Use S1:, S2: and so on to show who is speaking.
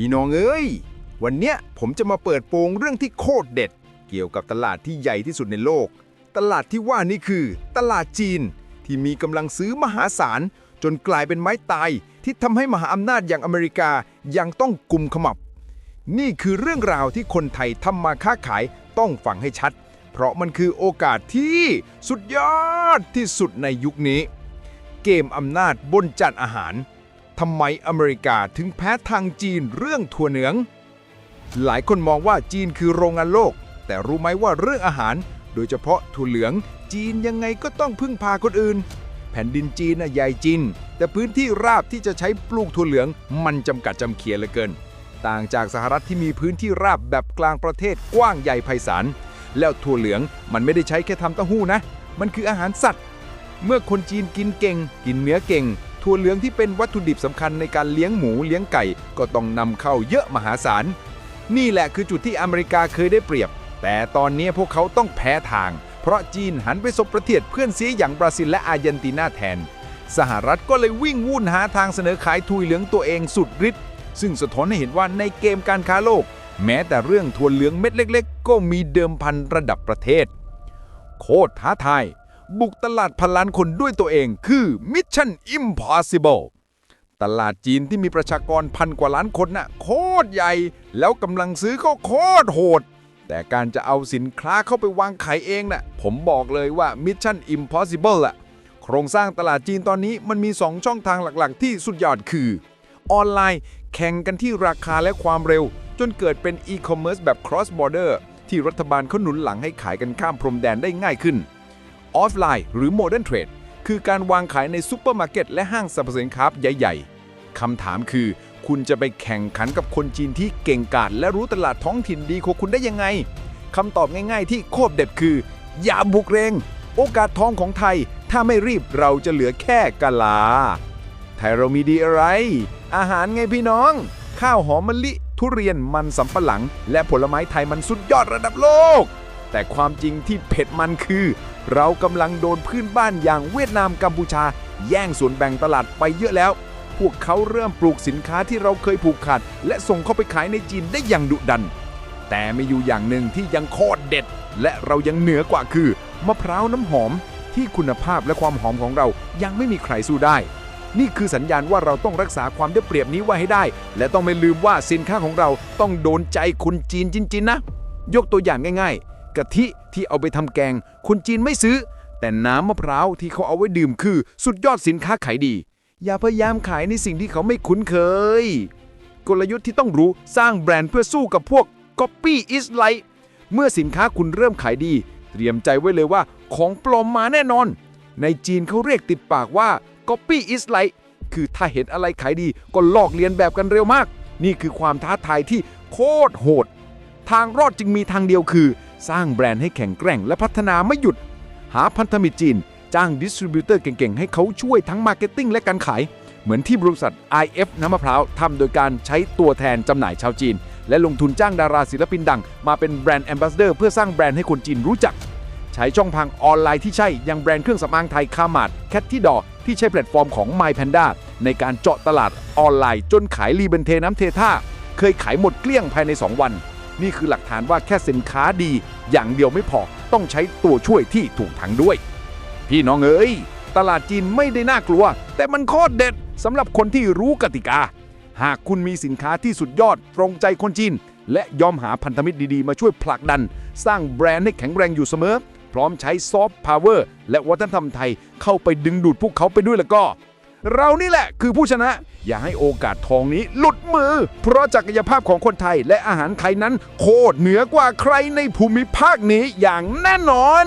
S1: พี่น้องเอ้ย วันเนี้ยผมจะมาเปิดโปงเรื่องที่โคตรเด็ด เกี่ยวกับตลาดที่ใหญ่ที่สุดในโลก ตลาดที่ว่านี่คือ ตลาดจีน ที่มีกำลังซื้อมหาศาล จนกลายเป็นไม้ตายที่ทำให้มหาอำนาจอย่างอเมริกายังต้องกุมขมับ นี่คือเรื่องราวที่คนไทยทำมาค้าขายต้องฟังให้ชัด เพราะมันคือโอกาสที่สุดยอดที่สุดในยุคนี้ เกมอำนาจบนจานอาหาร ทำไมอเมริกาถึงแพ้ทางจีนเรื่องถั่วเหนือง หลายคนมองว่าจีนคือโรงงานโลก แต่รู้ไหมว่าเรื่องอาหาร โดยเฉพาะถั่วเหลือง จีนยังไงก็ต้องพึ่งพาคนอื่น แผ่นดินจีนน่ะใหญ่จริง แต่พื้นที่ราบที่จะใช้ปลูกถั่วเหลือง มันจำกัดจำเขียเหลือเกิน ต่างจากสหรัฐที่มีพื้นที่ราบแบบกลางประเทศกว้างใหญ่ไพศาลแล้วถั่วเหลืองมันไม่ได้ใช้แค่ทำเต้าหู้นะ มันคืออาหารสัตว์ เมื่อคนจีนกินเก่ง กินเนื้อเก่ง ถั่วเหลืองที่เป็นวัตถุดิบสำคัญในการเลี้ยงหมูเลี้ยงไก่ ก็ต้องนำเข้าเยอะมหาศาล นี่แหละคือจุดที่อเมริกาเคยได้เปรียบ แต่ตอนนี้พวกเขาต้องแพ้ทาง เพราะจีนหันไปสบประเทศเพื่อนซีอย่างบราซิลและอาร์เจนตินาแทน สหรัฐก็เลยวิ่งวุ่นหาทางเสนอขายถั่วเหลืองตัวเองสุดฤทธิ์ซึ่งสะท้อนให้เห็นว่าในเกมการค้าโลก แม้แต่เรื่องถั่วเหลืองเม็ดเล็ก ๆ ก็มีเดิมพันระดับประเทศ โคตรท้าทาย บุกตลาดพันล้านคนด้วยตัวเองคือ Mission Impossible ตลาดจีนที่มีประชากรพันกว่าล้านคนน่ะโคตรใหญ่ แล้วกำลังซื้อก็โคตรโหด แต่การจะเอาสินค้าเข้าไปวางขายเองน่ะผมบอกเลยว่า Mission Impossible อะโครงสร้างตลาดจีนตอนนี้มันมี 2 ช่องทางหลักๆ ที่สุดยอดคือ ออนไลน์ แข่งกันที่ราคาและความเร็ว จนเกิดเป็นอีคอมเมิร์ซแบบ cross border ที่รัฐบาลเขาหนุนหลังให้ขายกันข้ามพรมแดนได้ง่ายขึ้น ออฟไลน์ หรือ Modern Trade คือการวางขายในซูเปอร์มาร์เก็ตและห้างสรรพสินค้าใหญ่ ๆคำถามคือ คุณจะไปแข่งขันกับคนจีนที่เก่งกาจและรู้ตลาดท้องถิ่นดีกว่าคุณได้ยังไงคำตอบง่ายๆ ที่โคตรเด็ดคือ อย่าบุกเรง โอกาสทองของไทย ถ้าไม่รีบเราจะเหลือแค่กะลา ไทยเรามีดีอะไร อาหารไงพี่น้อง ข้าวหอมมะลิ ทุเรียนมันสำปะหลัง และผลไม้ไทยมันสุดยอดระดับโลก แต่ความจริงที่เผ็ดมันคือ เรากำลังโดนพื้นบ้านอย่างเวียดนามกัมพูชา แย่งส่วนแบ่งตลาดไปเยอะแล้ว พวกเขาเริ่มปลูกสินค้าที่เราเคยผูกขาด และส่งเข้าไปขายในจีนได้อย่างดุดัน แต่มีอยู่อย่างหนึ่งที่ยังโคตรเด็ด และเรายังเหนือกว่าคือ มะพร้าวน้ำหอม ที่คุณภาพและความหอมของเรายังไม่มีใครสู้ได้นี่คือสัญญาณว่าเราต้องรักษาความได้เปรียบนี้ไว้ให้ได้ และต้องไม่ลืมว่าสินค้าของเราต้องโดนใจคนจีนจริงๆนะ ยกตัวอย่างง่าย ๆ กะทิที่เอาไปทำแกง คนจีนไม่ซื้อ แต่น้ำมะพร้าวที่เขาเอาไว้ดื่มคือ สุดยอดสินค้าขายดี อย่าพยายามขายในสิ่งที่เขาไม่คุ้นเคย กลยุทธ์ที่ต้องรู้สร้างแบรนด์เพื่อสู้กับพวก Copy is like เมื่อสินค้าคุณเริ่มขายดี เตรียมใจไว้เลยว่าของปลอมมาแน่นอน ในจีนเขาเรียกติดปากว่า Copy is like คือถ้าเห็นอะไรขายดีก็ลอกเลียนแบบกันเร็วมาก นี่คือความท้าทายที่โคตรโหด ทางรอดจึงมีทางเดียวคือ สร้างแบรนด์ให้แข็งแกร่งและพัฒนาไม่หยุด หาพันธมิตรจีน จ้างดิสทริบิวเตอร์เก่งๆ ให้เขาช่วยทั้งมาร์เก็ตติ้งและการขาย เหมือนที่บริษัท IF น้ำมะพร้าวทำโดยการใช้ตัวแทนจำหน่ายชาวจีน และลงทุนจ้างดาราศิลปินดัง มาเป็นแบรนด์แอมบาสเดอร์เพื่อสร้างแบรนด์ให้คนจีนรู้จัก ใช้ช่องทางออนไลน์ที่ใช่อยังแบรนด์เครื่องสำอางไทยคามาดแคทที่ดอที่ใช้แพลตฟอร์มของ My Panda ในการเจาะตลาดออนไลน์จนขายรีเบนเทน้ำเทท่าเคยขายหมดเกลี้ยงภายใน 2 วัน นี่คือหลักฐานว่าแค่สินค้าดี อย่างเดียวไม่พอต้องใช้ตัวช่วยที่ถูกทางด้วย พี่น้องเอ๋ยตลาดจีนไม่ได้น่ากลัว แต่มันโคตรเด็ดสำหรับคนที่รู้กติกา หากคุณมีสินค้าที่สุดยอดตรงใจคนจีน และยอมหาพันธมิตรดีๆ มาช่วยผลักดัน สร้างแบรนด์ให้แข็งแรงอยู่เสมอ พร้อมใช้ซอฟต์พาวเวอร์และวัฒนธรรมไทยเข้าไปดึงดูดพวกเขาไปด้วยแล้วก็ เรานี่แหละคือผู้ชนะ อย่าให้โอกาสทองนี้หลุดมือ เพราะจักรยภาพของคนไทยและอาหารไทยนั้น โคตรเหนือกว่าใครในภูมิภาคนี้อย่างแน่นอน